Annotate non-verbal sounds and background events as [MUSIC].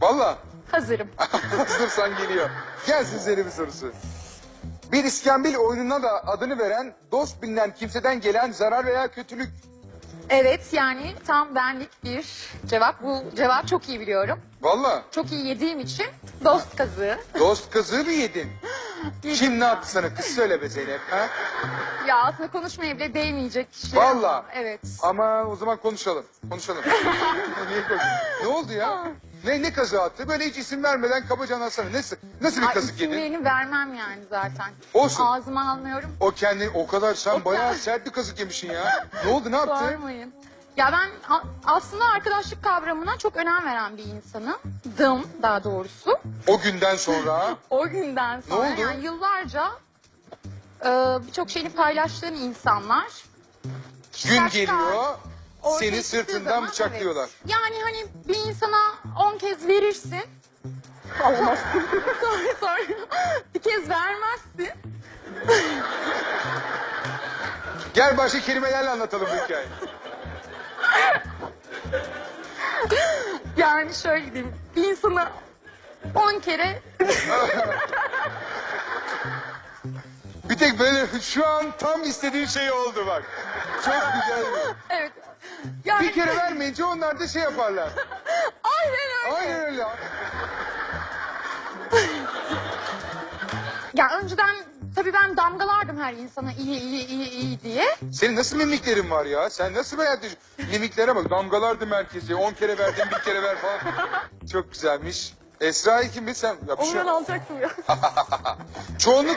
Valla Hazırım. [LAUGHS] hazırsan geliyor. Gelsin size bir sorusu. Bir iskambil oyununa da adını veren dost bilinen kimseden gelen zarar veya kötülük. Evet yani tam benlik bir cevap. Bu cevap çok iyi biliyorum. Valla Çok iyi yediğim için dost kazığı. dost kızığı mı yedin? [LAUGHS] Yedim. Kim ne yaptı sana? Kız söyle be Zeynep. Ha? Ya aslında konuşmaya bile değmeyecek kişi. Valla. Evet. Ama o zaman konuşalım. Konuşalım. [LAUGHS] Niye korkuyorsun? Ne oldu ya? Ne ne kazığı attı? Böyle hiç isim vermeden kabaca anlatsana. Nasıl, nasıl bir Ay, kazık yedin? isimlerini vermem yani zaten. Olsun. Ağzıma almıyorum. O kendi o kadar sen bayağı sert bir kazık yemişsin ya. Ne oldu ne yaptı? Sormayın. Ya ben a- aslında arkadaşlık kavramına çok önem veren bir insanım. Dım daha doğrusu. O günden sonra [LAUGHS] O günden sonra oldu? yani yıllarca e, birçok şeyini paylaştığın insanlar. gün kişisel geliyor ortaya seni sırtından zaman, bıçaklıyorlar. evet. Yani hani bir insana on kez verirsin. Alamazsın. [LAUGHS] sonra, sonra bir kez vermezsin. Gel başka kelimelerle anlatalım bu hikayeyi. Yani şöyle diyeyim. Bir insana on kere [LAUGHS] tek böyle şu an tam istediğin şey oldu bak. Çok güzel. evet. Yani Bir kere vermeyince onlar da şey yaparlar. aynen öyle. Aynen öyle. Ya önceden tabii ben damgalardım her insana iyi iyi iyi iyi diye. Senin nasıl mimiklerin var ya? Sen nasıl beğendin? Mimiklere bak. Damgalardı merkezi. On kere verdin, bir kere ver falan. Çok güzelmiş. Esra'yı kim sen? Ya bir şey- Ondan alacaktım ya. [LAUGHS] Çoğunluk